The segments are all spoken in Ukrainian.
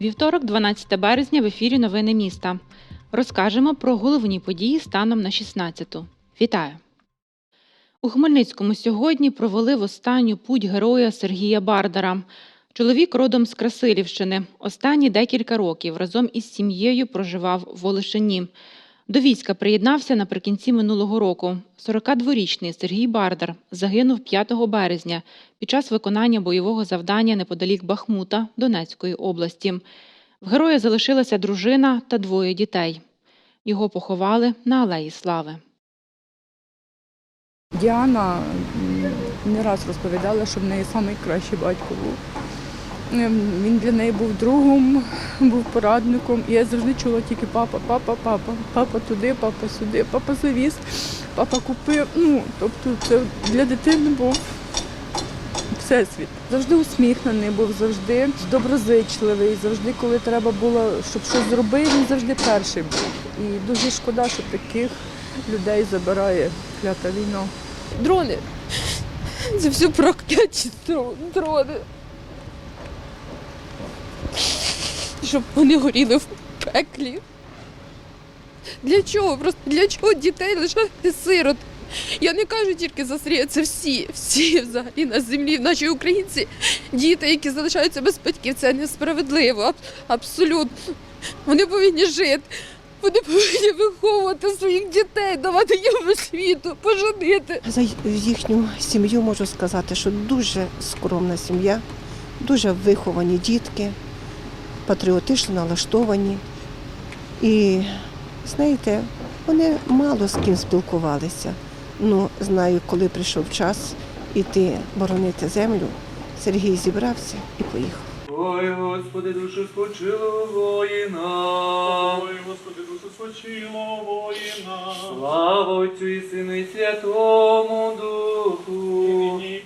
Вівторок, 12 березня, в ефірі Новини міста. Розкажемо про головні події станом на 16-ту. Вітаю! У Хмельницькому сьогодні провели в останню путь героя Сергія Бардара. Чоловік родом з Красилівщини. Останні декілька років разом із сім'єю проживав в Олешині. До війська приєднався наприкінці минулого року. 42-річний Сергій Бардар загинув 5 березня під час виконання бойового завдання неподалік Бахмута Донецької області. В героя залишилася дружина та двоє дітей. Його поховали на Алеї Слави. Діана не раз розповідала, що в неї найкращий батько був. Ем, Він для неї був другом, був порадником. І я завжди чула тільки папа, папа, папа, папа туди, папа сюди, папа завіз, папа купив. Ну, тобто це для дитини був всесвіт. Завжди усміхнений був, завжди доброзичливий, завжди, коли треба було, щоб щось зробити, він завжди перший був. І дуже шкода, що таких людей забирає клята війна. Дрони. Це все прокляті дрони. Щоб вони горіли в пеклі. Для чого? Просто для чого дітей лишати сирот? Я не кажу тільки за Сергія, це всі, всі взагалі на землі, наші українці, діти, які залишаються без батьків, це несправедливо, аб- абсолютно. Вони повинні жити. Вони повинні виховувати своїх дітей, давати їм освіту, поженити. За їхню сім'ю можу сказати, що дуже скромна сім'я, дуже виховані дітки, патріотично налаштовані. І, знаєте, вони мало з ким спілкувалися. Ну, знаю, коли прийшов час іти боронити землю, Сергій зібрався і поїхав. Ой, Господи, душу спочило воїна. Ой, Господи, душу спочило воїна, Слава Отцю і Сину і Святому Духу. і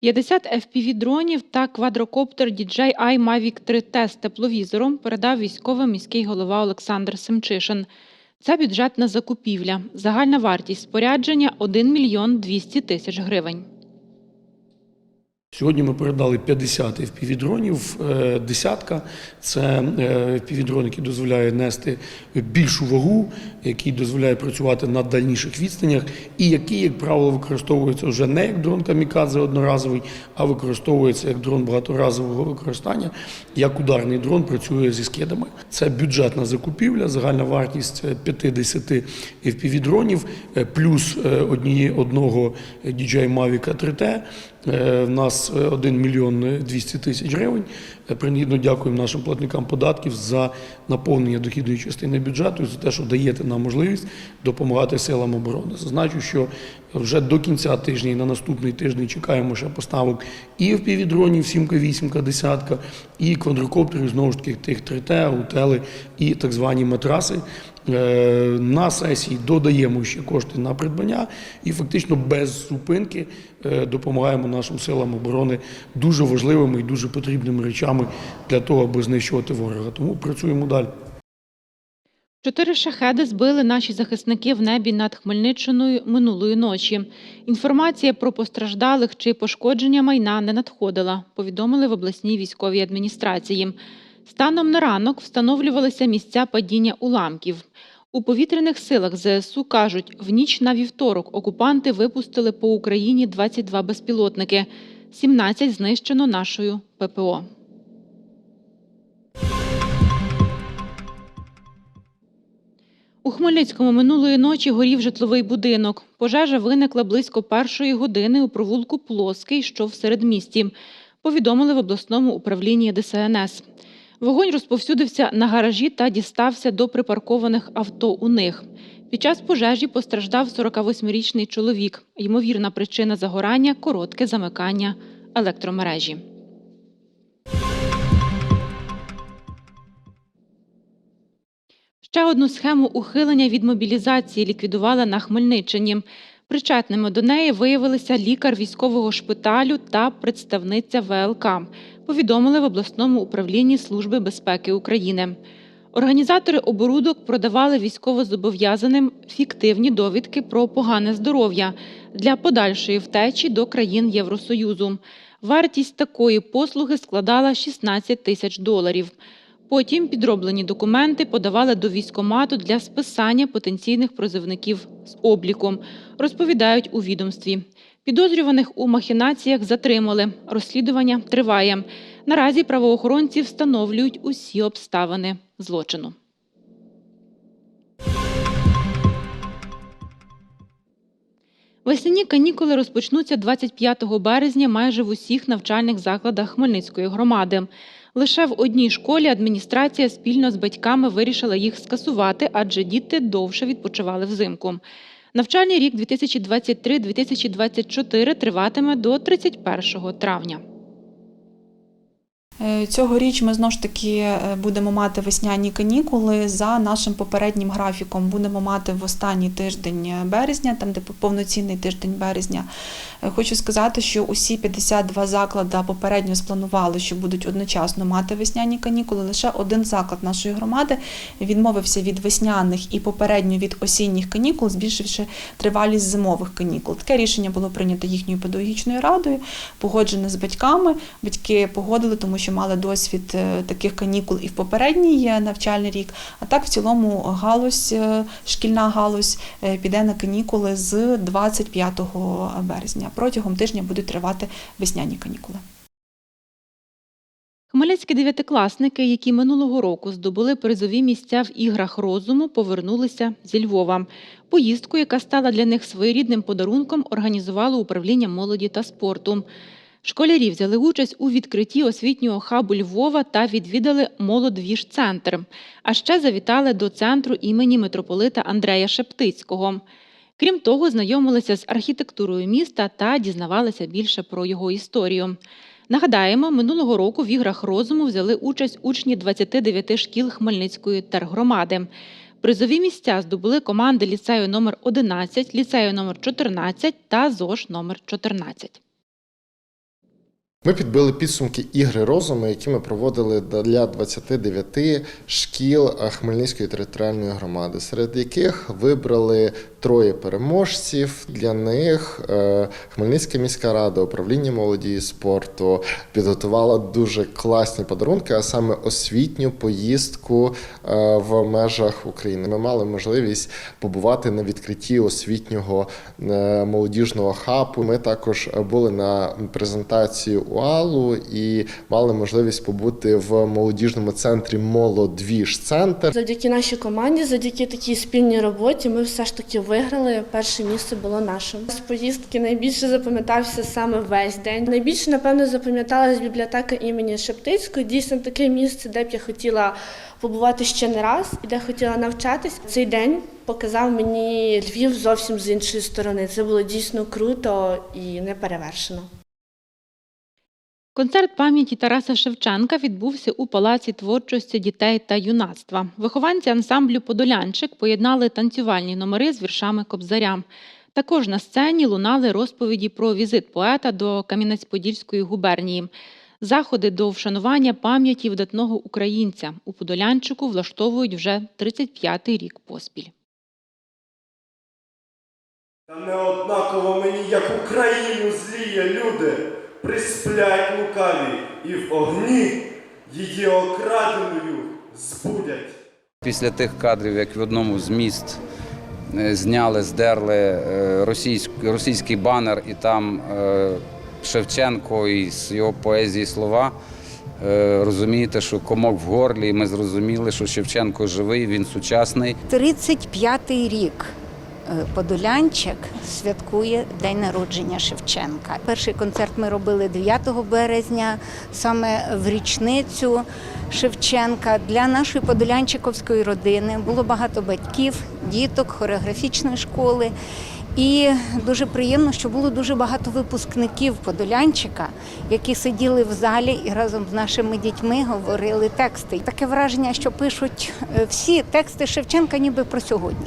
50 FPV-дронів та квадрокоптер DJI Mavic 3T з тепловізором передав військовий міський голова Олександр Семчишин. Це бюджетна закупівля. Загальна вартість спорядження 1 мільйон 200 тисяч гривень. Сьогодні ми передали 50 FPV-дронів. Е, Десятка це е, FPV-дрон, який дозволяє нести більшу вагу, який дозволяє працювати на дальніших відстанях, і який, як правило, використовується вже не як дрон камікадзе одноразовий, а використовується як дрон багаторазового використання, як ударний дрон працює зі скидами. Це бюджетна закупівля, загальна вартість е, 50 FPV-дронів, е, плюс е, одніє, одного DJI Mavic 3T. Е, В нас е, 1 мільйон 200 тисяч гривень. Е, Принагідно дякуємо нашим платникам податків за наповнення дохідної частини бюджету і за те, що даєте нам можливість допомагати силам оборони. Зазначу, що вже до кінця тижня і на наступний тиждень чекаємо ще поставок і в півдронів 7 8 10 і квадрокоптерів, знову ж таки, тих 3Т, утели і так звані матраси. Е, На сесії додаємо ще кошти на придбання і фактично без зупинки е, допомагаємо нашим силам оборони дуже важливими і дуже потрібними речами для того, аби знищувати ворога. Тому працюємо далі. Чотири шахеди збили наші захисники в небі над Хмельниччиною минулої ночі. Інформація про постраждалих чи пошкодження майна не надходила, повідомили в обласній військовій адміністрації. Станом на ранок встановлювалися місця падіння уламків. У повітряних силах ЗСУ кажуть, в ніч на вівторок окупанти випустили по Україні 22 безпілотники, 17 знищено нашою ППО. У Хмельницькому минулої ночі горів житловий будинок. Пожежа виникла близько першої години у провулку Плоский, що в середмісті. Повідомили в обласному управлінні ДСНС. Вогонь розповсюдився на гаражі та дістався до припаркованих авто у них. Під час пожежі постраждав 48-річний чоловік. Ймовірна причина загорання коротке замикання електромережі. Ще одну схему ухилення від мобілізації ліквідували на Хмельниччині. Причетними до неї виявилися лікар військового шпиталю та представниця ВЛК, повідомили в обласному управлінні Служби безпеки України. Організатори оборудок продавали військовозобов'язаним фіктивні довідки про погане здоров'я для подальшої втечі до країн Євросоюзу. Вартість такої послуги складала 16 тисяч доларів. Потім підроблені документи подавали до військомату для списання потенційних призовників з обліком, розповідають у відомстві. Підозрюваних у махінаціях затримали. Розслідування триває. Наразі правоохоронці встановлюють усі обставини злочину. Весняні канікули розпочнуться 25 березня майже в усіх навчальних закладах Хмельницької громади. Лише в одній школі адміністрація спільно з батьками вирішила їх скасувати, адже діти довше відпочивали взимку. Навчальний рік 2023-2024 триватиме до 31 травня. Е, Цьогоріч ми знову ж таки е, будемо мати весняні канікули за нашим попереднім графіком. Будемо мати в останній тиждень березня, там де повноцінний тиждень березня. Е, Хочу сказати, що усі 52 заклади попередньо спланували, що будуть одночасно мати весняні канікули. Лише один заклад нашої громади відмовився від весняних і попередньо від осінніх канікул, збільшивши тривалість зимових канікул. Таке рішення було прийнято їхньою педагогічною радою, погоджене з батьками. Батьки погодили, тому що мали досвід е, таких канікул і в попередній е, навчальний рік. А так, в цілому, галузь, е, шкільна галузь піде на канікули з 25 березня. Протягом тижня будуть тривати весняні канікули. Хмельницькі дев'ятикласники, які минулого року здобули призові місця в іграх розуму, повернулися зі Львова. Поїздку, яка стала для них своєрідним подарунком, організувало управління молоді та спорту. Школярі взяли участь у відкритті освітнього хабу Львова та відвідали молодвіж-центр. А ще завітали до центру імені митрополита Андрея Шептицького. Крім того, знайомилися з архітектурою міста та дізнавалися більше про його історію. Нагадаємо, минулого року в іграх розуму взяли участь учні 29 шкіл Хмельницької тергромади. Призові місця здобули команди ліцею номер 11, ліцею номер 14 та ЗОЖ номер 14. Ми підбили підсумки ігри розуму, які ми проводили для 29 шкіл Хмельницької територіальної громади, серед яких вибрали троє переможців. Для них е, Хмельницька міська рада, управління молоді і спорту підготувала дуже класні подарунки, а саме освітню поїздку е, в межах України. Ми мали можливість побувати на відкритті освітнього е, молодіжного хабу. Ми також були на презентації УАЛу і мали можливість побути в молодіжному центрі Молодвіж центр. Завдяки нашій команді, завдяки такій спільній роботі, ми все ж таки виграли. Перше місце було нашим. З поїздки найбільше запам'ятався саме весь день. Найбільше, напевно, запам'яталась бібліотека імені Шептицької. Дійсно, таке місце, де б я хотіла побувати ще не раз і де хотіла навчатись. Цей день показав мені Львів зовсім з іншої сторони. Це було дійсно круто і неперевершено. Концерт пам'яті Тараса Шевченка відбувся у Палаці творчості дітей та юнацтва. Вихованці ансамблю Подолянчик поєднали танцювальні номери з віршами Кобзаря. Також на сцені лунали розповіді про візит поета до Кам'янець-Подільської губернії. Заходи до вшанування пам'яті видатного українця у Подолянчику влаштовують вже 35-й рік поспіль. Та не однаково мені, як Україну зліє люди, присплять лукаві і в огні її окраденою збудять. Після тих кадрів, як в одному з міст е, зняли, здерли е, російський банер, і там е, Шевченко і з його поезії слова. Розумієте, що комок в горлі, і ми зрозуміли, що Шевченко живий, він сучасний. 35-й рік Подолянчик святкує день народження Шевченка. Перший концерт ми робили 9 березня, саме в річницю Шевченка. Для нашої подолянчиковської родини було багато батьків, діток, хореографічної школи. І дуже приємно, що було дуже багато випускників Подолянчика, які сиділи в залі і разом з нашими дітьми говорили тексти. Таке враження, що пишуть е, всі тексти Шевченка, ніби про сьогодні.